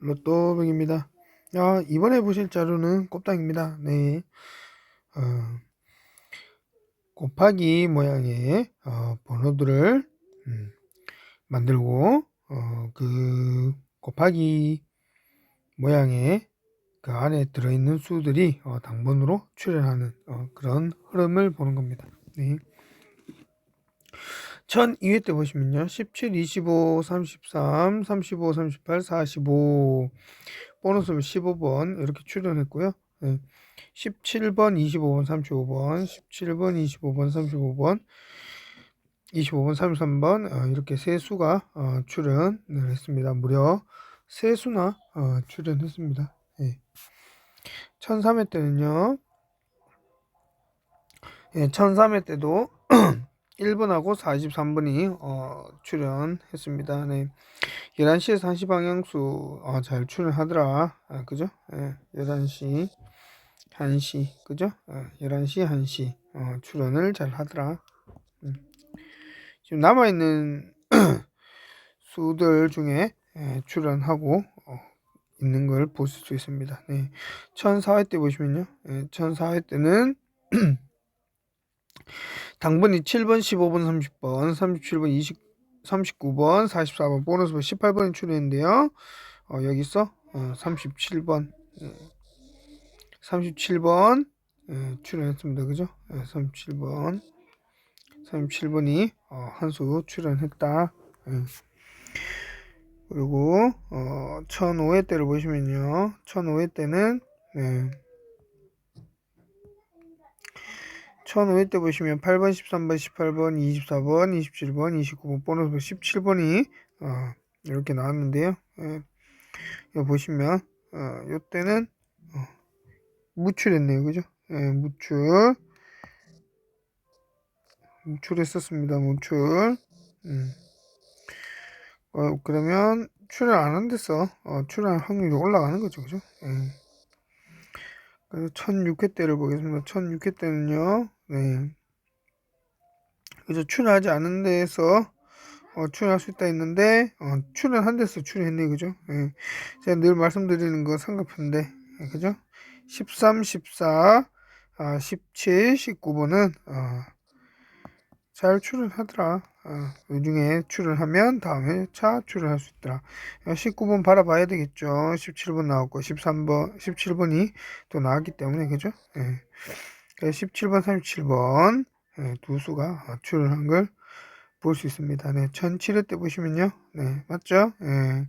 로또백입니다. 아, 이번에 보실 자료는 곱당입니다. 네. 어, 곱하기 모양의 어, 번호들을 음, 만들고 어, 그 곱하기 모양의 그 안에 들어있는 수들이 어, 당번으로 출현하는 어, 그런 흐름을 보는 겁니다. 네. 1002회 때 보시면요. 17, 25, 33, 35, 38, 45 보너스는 15번 이렇게 출연했고요. 네. 17번, 25번, 35번, 17번, 25번, 35번, 25번, 33번 어, 이렇게 세 수가 어, 출연을 했습니다. 무려 세 수나 어, 출연했습니다. 예. 1003회 때는요. 예, 1003회 때도 1번하고 43번이 어, 출연했습니다. 네. 11시에서 1시 방향수 어, 잘 출연하더라. 아, 그죠? 예, 11시, 1시, 그죠? 어, 11시, 1시 어, 출연을 잘 하더라. 음. 지금 남아있는 수들 중에 예, 출연하고 어, 있는 걸 보실 수 있습니다. 네. 1004회 때 보시면요. 예, 1004회 때는 당번이 7번, 15번, 30번, 37번, 20, 39번, 44번, 보너스 번 18번이 출연했는데요. 어, 여기서 어, 37번, 예, 37번 예, 출연했습니다. 그죠? 예, 37번, 37번이 어, 한수 출연했다. 예. 그리고 어, 1005회 때를 보시면요. 1005회 때는 네. 1005회 때 보시면 8번, 13번, 18번, 24번, 27번, 29번, 보너스 17번이 어, 이렇게 나왔는데요. 예, 여기 보시면 어, 이때는 어, 무출했네요. 그죠? 예, 무출 무출했었습니다. 무출 음. 어, 그러면 출연 안한 데서 어, 출연 확률이 올라가는 거죠. 그죠? 예. 그래서 1006회 때를 보겠습니다. 1006회 때는요. 네. 그래서 출연하지 않은 데에서 어, 출연할 수 있다 했는데 어, 출연한 데서 출연했네 그죠? 예. 제가 늘 말씀드리는 거 삼각편인데 예, 그죠? 13, 14, 아, 17, 19번은 어, 잘 출연하더라. 어, 이 중에 출연하면 다음에 차 출연할 수 있더라. 19번 바라봐야 되겠죠. 17번 나왔고 13번, 17번이 또 나왔기 때문에 그죠? 예. 17번, 37번 예, 두 수가 출연한 걸 볼 수 있습니다. 네, 1007회 때 보시면요. 네, 맞죠? 예,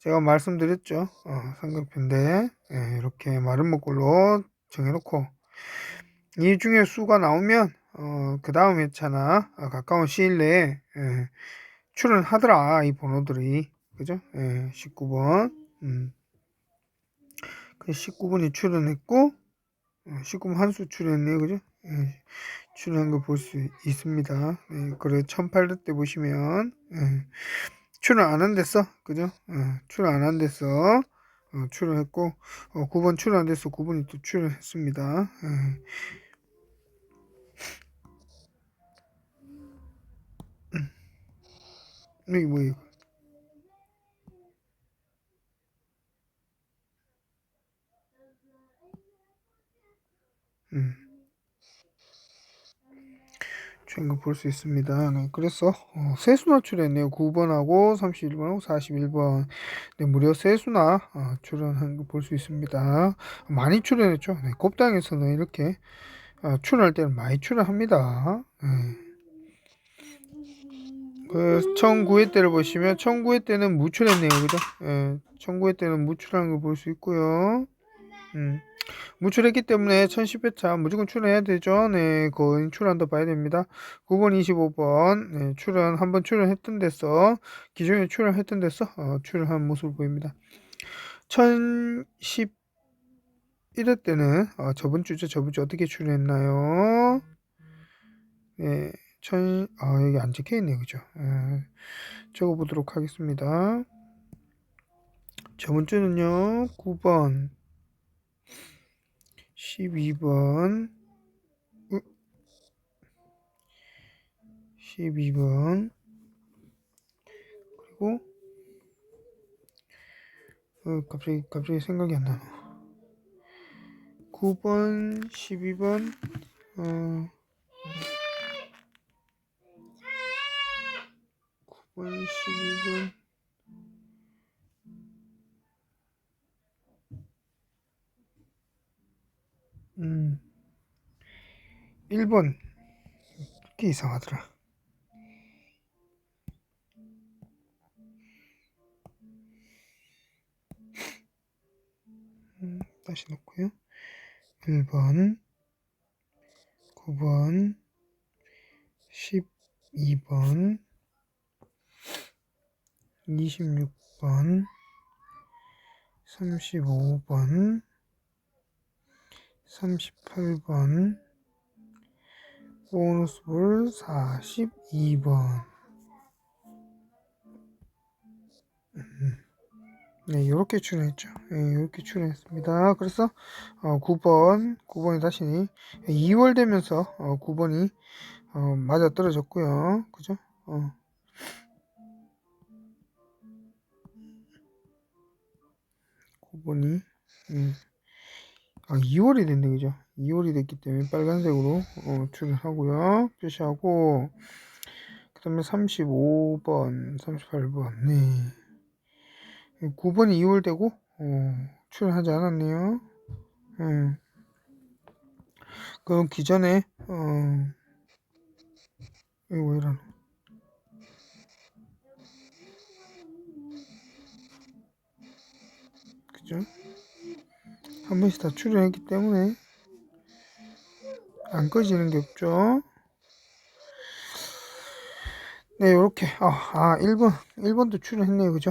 제가 말씀드렸죠. 어, 삼각편인데 예, 이렇게 마른 목골로 정해놓고 이 중에 수가 나오면 어, 그 다음 회차나 어, 가까운 시일 내에 예, 출연하더라 이 번호들이 그죠? 예, 19번 음. 그 19번이 출연했고 19번 어, 한수 출연했네요. 그죠? 예, 출연한 거 볼 수 있습니다. 예, 그래 1800 때 보시면 예, 출연 안 한 데서 그죠? 예, 출연 안 한 데서 어, 출연했고 어, 9번 출연 안 돼서 9번이 또 출연했습니다. 예. 이게 뭐예요? 음. 최근 볼수 있습니다. 네, 그래서 어, 세수 나 출연했네요. 9번하고 31번하고 41번. 네, 무려 세수나 어, 출연한 거 볼 수 있습니다. 많이 출연했죠. 네, 곱당에서는 이렇게 어, 출연할 때는 많이 출연합니다. 네. 그 1009회 때를 보시면 1009회 때는 무출했네요. 그죠? 예, 1009회 때는 무출한 거 볼 수 있고요. 음. 무출했기 때문에 1010회차 무조건 출연해야 되죠. 네, 거의 출연한다 봐야 됩니다. 9번, 25번 네, 출연 한번 출연했던 데서 기존에 출연했던 데서 어, 출연한 모습을 보입니다. 1011회 때는 어, 저번 주죠. 저번 주 어떻게 출연했나요? 네, 천, 아, 여기 안 적혀 있네요. 그죠? 예, 적어 보도록 하겠습니다. 저번 주는요, 9번, 12번, 12번, 그리고 어, 갑자기 갑자기 생각이 안 나네. 9번, 12번, 어, 9번, 12번. 1번. 그게 이상하더라. 음, 다시 놓고요. 1번, 9번, 12번, 26번, 35번, 38번, 보너스 볼 42번. 네, 이렇게 출연했죠. 네, 이렇게 출연했습니다. 그래서 어, 9번, 9번이 다시 2월 되면서 어, 9번이 어, 맞아 떨어졌고요. 그죠? 어. 번이 음. 아 2월이 됐네 그죠 2월이 됐기 때문에 빨간색으로 어, 출연하고요. 표시하고 그 다음에 35번 38번 네. 9번이 2월 되고 어, 출연하지 않았네요. 음. 그럼 기존에 어, 이거 왜 이러나 그죠? 한 번씩 다 출연했기 때문에 안 꺼지는 게 없죠. 네, 요렇게. 아, 아 1번. 1번도 출연했네요. 그죠?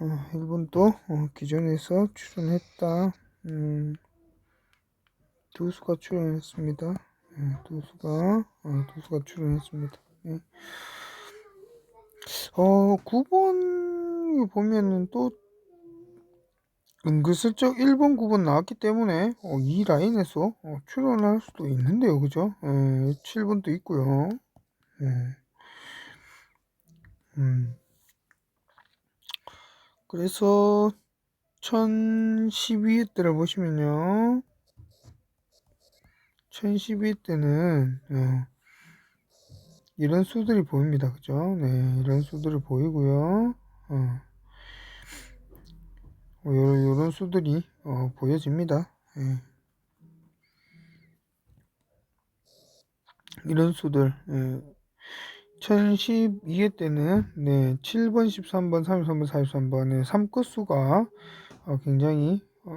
어, 1번도 어, 기존에서 출연했다. 음, 두 수가 출연했습니다. 네, 두 수가, 어, 두 수가 출연했습니다. 네. 어, 9번 보면은 또 은근슬쩍 1번, 9번 나왔기 때문에 어, 이 라인에서 어, 출연할 수도 있는데요. 그죠? 에, 7번도 있고요. 에, 음. 그래서 1012회 때를 보시면요. 1012회 때는 어, 이런 수들이 보입니다. 그죠? 네, 이런 수들이 보이고요. 어. 뭐 요런, 요런 수들이 어, 보여집니다. 예. 이런 수들 예. 1012회 때는 네, 7번, 13번, 33번, 43번의 3끝수가 어, 굉장히 어,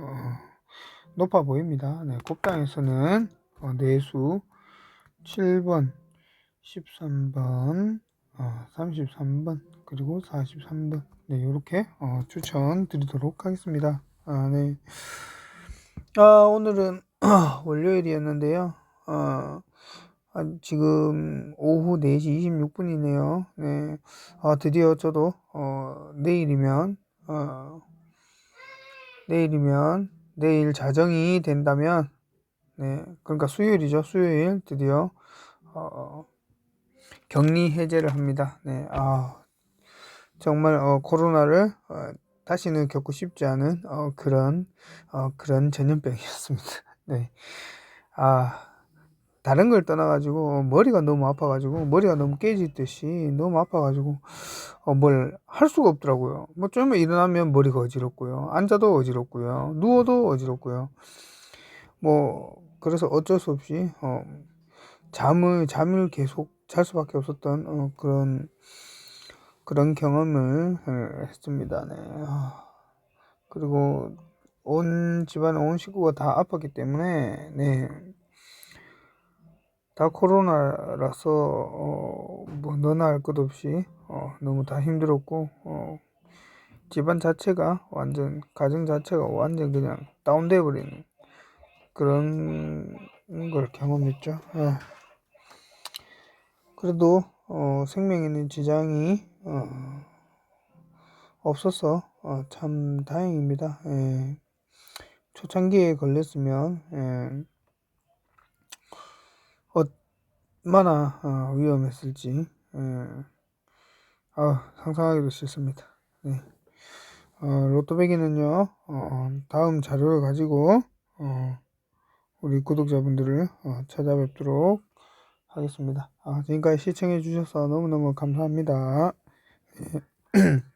높아 보입니다. 네, 곱당에서는 어, 내수 7번, 13번, 어, 33번, 그리고 43번 네, 이렇게 어, 추천드리도록 하겠습니다. 아, 네. 아, 오늘은 월요일이었는데요. 어, 아, 지금 오후 4시 26분이네요. 네. 아, 드디어 저도 어, 내일이면 어, 내일이면 내일 자정이 된다면 네. 그러니까 수요일이죠. 수요일 드디어 어, 격리 해제를 합니다. 네. 아, 정말 어, 코로나를 어, 다시는 겪고 싶지 않은 어, 그런 어, 그런 전염병이었습니다. 네. 아 다른 걸 떠나가지고 머리가 너무 아파가지고 머리가 너무 깨지듯이 너무 아파가지고 어, 뭘 할 수가 없더라고요. 뭐 좀 일어나면 머리가 어지럽고요. 앉아도 어지럽고요. 누워도 어지럽고요. 뭐 그래서 어쩔 수 없이 어, 잠을 잠을 계속 잘 수밖에 없었던 어, 그런 그런 경험을 어, 했습니다. 네. 아, 그리고 온 집안 온 식구가 다 아팠기 때문에 네. 다 코로나라서 어, 뭐 너나 할 것 없이 어, 너무 다 힘들었고 어, 집안 자체가 완전 가정 자체가 완전 그냥 다운돼 버리는 그런 걸 경험했죠. 아. 그래도 어, 생명에는 지장이 어, 없어서 어, 참 다행입니다. 예. 초창기에 걸렸으면 예. 얼마나 어, 위험했을지 예. 아, 상상하기도 싫습니다. 네. 어, 로또배기는요, 어, 다음 자료를 가지고, 어, 우리 구독자분들을 어, 찾아뵙도록 하겠습니다. 아, 지금까지 시청해 주셔서 너무너무 감사합니다. 咳 咳